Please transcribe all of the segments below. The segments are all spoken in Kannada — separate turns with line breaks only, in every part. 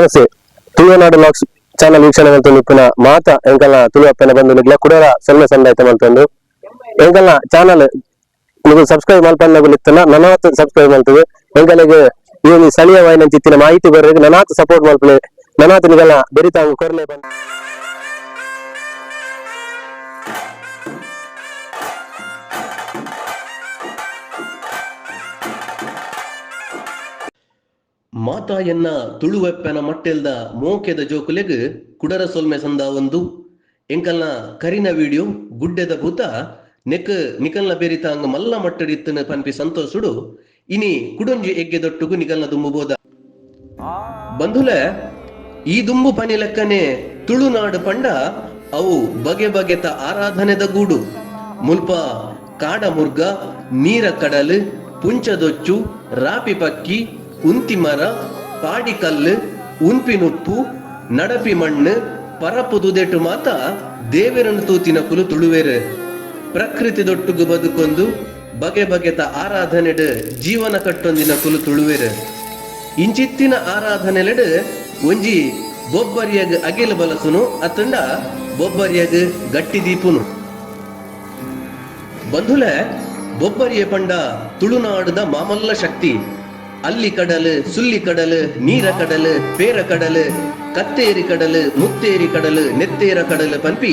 ನಮಸ್ತೆ ತುಳುನಾಡು ಲಾಕ್ಸ್ ಚಾನಲ್ ವೀಕ್ಷಣೆ ಮಾಡ್ಕೊಂಡು ನಿಪ್ಪುನ ಮಾತ ಎಂಕಲ್ನ ತುಳುವಪ್ಪನ ಬಂದು ನಿಗ್ಲ ಕುಡರ ಸಣ್ಣ ಸಂದಾಯ್ತ ಮಾಡ್ಕೊಂಡು ಎಂಕಲ್ನ ಚಾನಲ್ ನೀವು ಸಬ್ಸ್ಕ್ರೈಬ್ ಮಲ್ಪನ್ನ ನನಾತ್ ಸಬ್ಸ್ಕ್ರೈಬ್ ಮಾಡ್ತದೆ ಎಂಕಲಿಗೆ ಈ ಒಂದು ಸ್ಥಳೀಯವಾಯಿನ ಚಿತ್ತಿನ ಮಾಹಿತಿ ಬರೋರಿಗೆ ನನಾತ್ ಸಪೋರ್ಟ್ ಮಾಡ್ಕೊಳ್ಳಿ. ನನಾತ್ ನಿಗಲ್ಲ ಬೆರಿತಾಂಗ್ ಕೊರಲೆ ಬಂದು
ಮಾತಾಯನ್ನ ತುಳುವೆಪ್ಪನ ಮಟ್ಟೆಲ್ದ ಮೋಕೆದ ಜೋಕುಲೆಗ್ ಕುಡರ ಸೊಲ್ಮೆ ಸಂದ ಒಂದು. ಎಂಕಲ್ನ ಕರಿನ ವಿಡಿಯೋ, ಗುಡ್ಡೆದ ಭೂತ, ನೆಕ್ ನಿಕಲ್ನ ಬೇರಿತ ಅಂಗ ಮಲ್ಲ ಮಟ್ಟಡಿತ್ತನ ಪನ್ಪಿ ಸಂತೋಷುಡು ಇನಿ ಕುಡೊಂಜಿ ಎಗ್ಗೆದೊಟ್ಟುಗು ನಿಕಲ್ನ ದುಂಬುಬೋದ ಬಂಧುಲೆ, ಈ ದುಂಬು ಪನಿ ಲೆಕ್ಕನೆ ತುಳುನಾಡು ಪಂಡ, ಅವು ಬಗೆ ಬಗೆತ ಆರಾಧನೆದ ಗೂಡು. ಮುಲ್ಪ ಕಾಡ ಮುರ್ಗ ನೀರ ಕಡಲು, ಪುಂಚದೊಚ್ಚು, ರಾಪಿ ಪಕ್ಕಿ ಉಂತಿ ಮರ ಪಾಡಿಕಲ್ಲು ಉಂಪಿನುಪ್ಪು ನಡಪಿ ಮಣ್ಣು, ಪರಪುದುದೆಟು ಮಾತ ದೇವರನ್ನು ತೂತಿನ ಕುಲು ತುಳುವೆರು. ಪ್ರಕೃತಿ ದೊಟ್ಟುಗು ಬದುಕೊಂದು ಬಗೆ ಬಗೆತ ಆರಾಧನೆಡ್ ಜೀವನ ಕಟ್ಟೊಂದಿನ ಕುಲು ತುಳುವೆರು. ಇಂಚಿತ್ತಿನ ಆರಾಧನೆಲೆಡ್ ಒಂಜಿ ಬೊಬ್ಬರಿಯಗ್ ಅಗಿಲ ಬಲಸುನು, ಅತ್ತಂಡ ಬೊಬ್ಬರಿಯಗ್ ಗಟ್ಟಿ ದೀಪುನು. ಬಂಧುಲೆ, ಬೊಬ್ಬರಿಯ ಪಂಡ ತುಳುನಾಡುದ ಮಾಮಲ್ಲ ಶಕ್ತಿ. ಅಲ್ಲಿ ಕಡಲು, ಸುಲ್ಲಿ ಕಡಲು, ನೀರ ಕಡಲು ಪೇರ ಕಡಲು, ಕತ್ತೇರಿ ಕಡಲು, ಮುತ್ತೇರಿ ಕಡಲು, ನೆತ್ತೇರ ಕಡಲು ಪಂಪಿ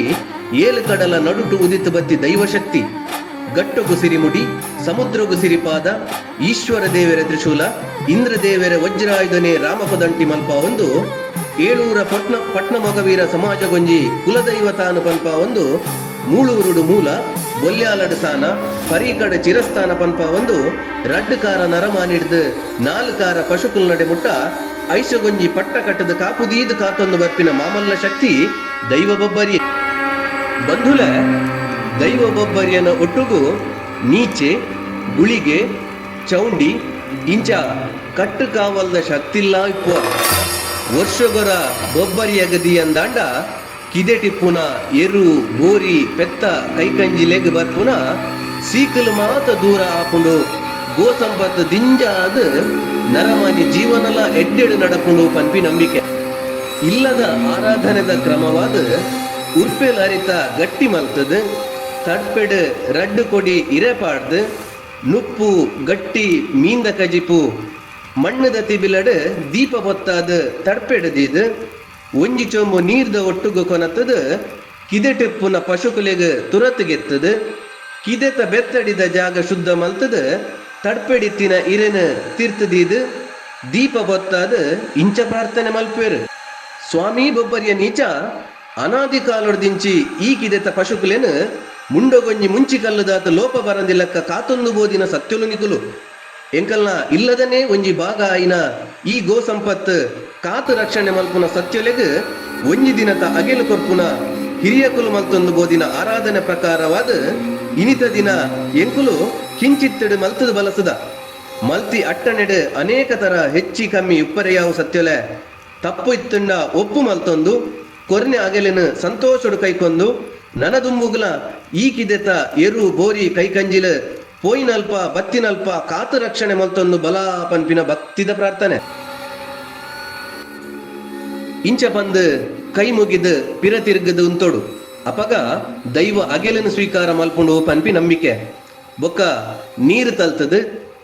ಏಲು ಕಡಲ ನಡುಟು ಉದಿತು ಬತ್ತಿ ದೈವಶಕ್ತಿ. ಗಟ್ಟೊಗು ಸಿರಿಮುಡಿ ಸಮುದ್ರಗು ಸಿರಿಪಾದ ಈಶ್ವರ ದೇವರ ತ್ರಿಶೂಲ ಇಂದ್ರ ದೇವರ ವಜ್ರಾಯುಧನೆ ರಾಮಪದಂಟಿ ಮಲ್ಪ ಒಂದು, ಏಳೂರ ಪಟ್ನ ಪಟ್ನ ಮೊಗವೀರ ಸಮಾಜಗೊಂಜಿ ಕುಲದೈವತಾನು ಪಲ್ಪ ಒಂದು, ಮೂಳೂರುಡು ಮೂಲ ಸಾನ ಪರಿಕಡ ಚಿರಸ್ಥಾನ ಪಂಪ ಒಂದು ರಡ್ಡುಕಾರ ನರಮಾನಿಡ್ದು ನಾಲ್ಕಾರ ಪಶುಕುಲ್ ನಡೆ ಮುಟ್ಟ ಐಷಗೊಂಜಿ ಪಟ್ಟ ಕಟ್ಟದ ಕಾಪುದೀದು ಕಾತೊಂದು ಬರ್ಪಿನ ಮಾಮಲ್ಲ ಶಕ್ತಿ ದೈವ ಬೊಬ್ಬರಿ ಬಂಧುಲ ದೈವ ಬೊಬ್ಬರಿಯನ ಒಟ್ಟುಗೂ, ನೀಚೆ, ಗುಳಿಗೆ, ಚೌಂಡಿ, ಇಂಚ ಕಟ್ಟು ಕಾವಲ್ದ ಶಕ್ತಿಲ್ಲ ಇಪ್ಪ. ವರ್ಷಗೊರ ಬೊಬ್ಬರಿಯಗದಿ ಅಂದಾಂಡ ಕಿದೆಟಿಪ್ಪುನ ಎರು, ಬೋರಿ, ಪೆತ್ತ ಕೈಕಂಜಿಲೆಗ್ ಬರ್ಪುನ ಸೀಕಲು ಮಾತ ದೂರ ಆಪುಂಡು ಗೋ ಸಂಪತ್ತು ದಿಂಜಾದ ನರಮಾನಿ ಜೀವನಲ ಎಡ್ಡೆಡು ನಡಪುಂಡು ಪನ್ಪಿ ನಂಬಿಕೆ. ಇಲ್ಲದ ಆರಾಧನೆದ ಕ್ರಮವಾದ ಉರ್ಪೆಲ್ ಅರಿತ ಗಟ್ಟಿ ಮಲ್ತದ, ತಡ್ಪೆಡ್ ರಡ್ಡು ಕೊಡಿ ಇರೆಪಾಡ್ದು ನುಪ್ಪು ಗಟ್ಟಿ ಮೀಂದ ಕಜಿಪು, ಮಣ್ಣದ ತಿಬಿಲಡ್ ದೀಪ ಬೊತ್ತಾದ ತಡ್ಪೆಡದಿದ್ ಒಂಜಿ ಚೊಂಬು ನೀರ್ದ ಒಟ್ಟುಗು ಕೊನತ್ತದ ಕಿದೆಟಿಪ್ಪುನ ಪಶುಕುಲೆಗ್ ತುರತುಗೆತ್ತದ, ಕಿದೆತ ಬೆತ್ತಡಿದ ಜಾಗ ಶುದ್ಧ ಮಲ್ತದ ತಡ್ಪೆಡಿತ್ತಿನ ಇರೆನ ತೀರ್ತದೀದ್, ದೀಪ ಬೊತ್ತಾದ ಇಂಚ ಪ್ರಾರ್ಥನೆ ಮಲ್ಪೇರು. ಸ್ವಾಮಿ ಬೊಬ್ಬರಿಯ ನೀಚ, ಅನಾದಿ ಕಾಲೊಡ್ದಿಂಚಿ ಈ ಕಿದೆತ ಪಶುಕುಲೆನ್, ಮುಂಡೊಗೊಂಜಿ ಮುಂಚಿ ಕಲ್ಲದಾತ ಲೋಪ ಬರಂದಿಲ್ಲಕ್ಕ ಕಾತೊಂದು ಬೋದಿನ ಸತ್ಯಲು ನಿಕುಲು. ಎಂಕಲ್ನ ಇಲ್ಲದನೇ ಒಂಜಿ ಭಾಗ ಆಯಿನ ಈ ಗೋ ಸಂಪತ್ ಕಾತು ರಕ್ಷಣೆ ಮಲ್ಪುನ ಸತ್ಯಲೆಗ್ ಒಂಜಿ ದಿನದ ಅಗೆಲು ಕೊರ್ಪುನ ಹಿರಿಯ ಕುಲು ಮಲ್ತೊಂದು ಬೋದಿನ ಆರಾಧನೆ ಪ್ರಕಾರವಾದ ಇನಿತ ದಿನ ಎಂಕುಲು ಕಿಂಚಿತ್ತಡು ಮಲ್ತದ ಬಲಸದ. ಮಲ್ತಿ ಅಟ್ಟನೆಡ್ ಅನೇಕ ತರ ಹೆಚ್ಚಿ ಕಮ್ಮಿ ಉಪ್ಪರೆಯಾವು ಸತ್ಯೊಲೆ. ತಪ್ಪು ಇತ್ತುಂಡ ಒಪ್ಪು ಮಲ್ತೊಂದು, ಕೊರ್ನೆ ಅಗೆಲಿನ ಸಂತೋಷಡು ಕೈಕೊಂದು, ನನದುಂಬುಗ್ಲ ಈ ಕಿದೆತ ಎರು ಬೋರಿ ಕೈಕಂಜಿಲ ಪೋಯಿನಲ್ಪ, ಬತ್ತಿನಲ್ಪ ಕಾತು ರಕ್ಷಣೆ ಮಲ್ತೊಂದು ಬಲ ಪನ್ಪಿನ ಬತ್ತಿದ ಪ್ರಾರ್ಥನೆ. ಇಂಚ ಬಂದು ಕೈ ಮುಗಿದು ಪಿರ ತಿರುಗದು ಉಂತೋಡು. ಅಪಗ ದೈವ ಅಗೆಲನ್ನು ಸ್ವೀಕಾರ ಮಲ್ಪುಂಡು ಪನ್ಪಿ ನಂಬಿಕೆ. ಬೊಕ್ಕ ನೀರು ತಲ್ತದು,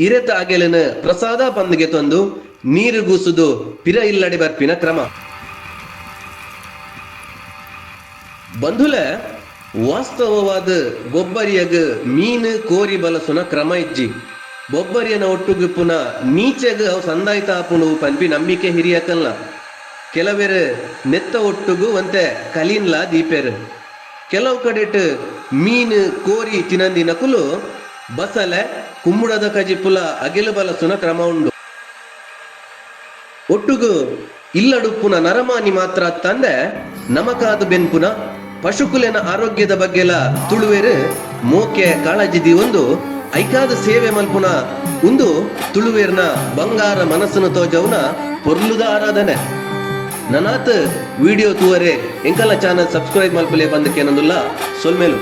ಇರೆತ ಅಗೆಲನ ಪ್ರಸಾದ ಪಂದ್ಗೆ ತಂದು, ನೀರು ಗೂಸುದು ಪಿರ ಇಲ್ಲಡೆ ಬರ್ಪಿನ ಕ್ರಮ. ಬಂಧುಲೆ ವಾಸ್ತವವಾದ ಗೊಬ್ಬರಿಯಗ ಮೀನು, ಕೋರಿ ಬಲಸುನ ಕ್ರಮ ಇಜ್ಜಿ. ಬೊಬ್ಬರಿಯನ ಒಟ್ಟುಗು ಪುನ ನೀಚೆಗ ಅವು ಸಂದಾಯಿತ ಆಪುನು ಪನ್ಪಿ ನಂಬಿಕೆ ಹಿರಿಯಕಲ್ಲ. ಕೆಲವೆರು ನೆತ್ತ ಒಟ್ಟುಗು ಒಂತೆ ಕಲೀನ್ಲ ದೀಪೆರು. ಕೆಲವು ಕಡೆಟ್ ಮೀನು, ಕೋರಿ ತಿನಂದಿನ ಕುಲು ಬಸಲೆ ಕುಮ್ಮುಡದ ಕಜಿಪುಲ ಅಗಿಲು ಬಲಸುನ ಕ್ರಮ ಉಂಡು. ಒಟ್ಟುಗು ಇಲ್ಲಡುಪ್ಪುನ ನರಮಾನಿ ಮಾತ್ರ ತಂದೆ ನಮಕಾದು ಬೆನ್ಪುನ ಪಶುಕುಲೆನ ಆರೋಗ್ಯದ ಬಗ್ಗೆಲ ತುಳುವೆರು ಮೋಕೆ ಕಾಳಜಿದಿ ಒಂದು ಐಕಾದ ಸೇವೆ ಮಲ್ಪುನ ಉಂದು ತುಳುವೇರ್ನ ಬಂಗಾರ ಮನಸ್ಸನ್ನು ತೋಜವನ ಪೊರ್ಲುದ ಆರಾಧನೆ. ನನಾತ್ ವಿಡಿಯೋ ತೂವರೆ, ಎಂಕಲ ಚಾನಲ್ ಸಬ್ಸ್ಕ್ರೈಬ್ ಮಲ್ಪಲೆ ಬಂದಕ್ಕೆ ನಂದುಲ್ಲ, ಸೊಲ್ಮೇಲು.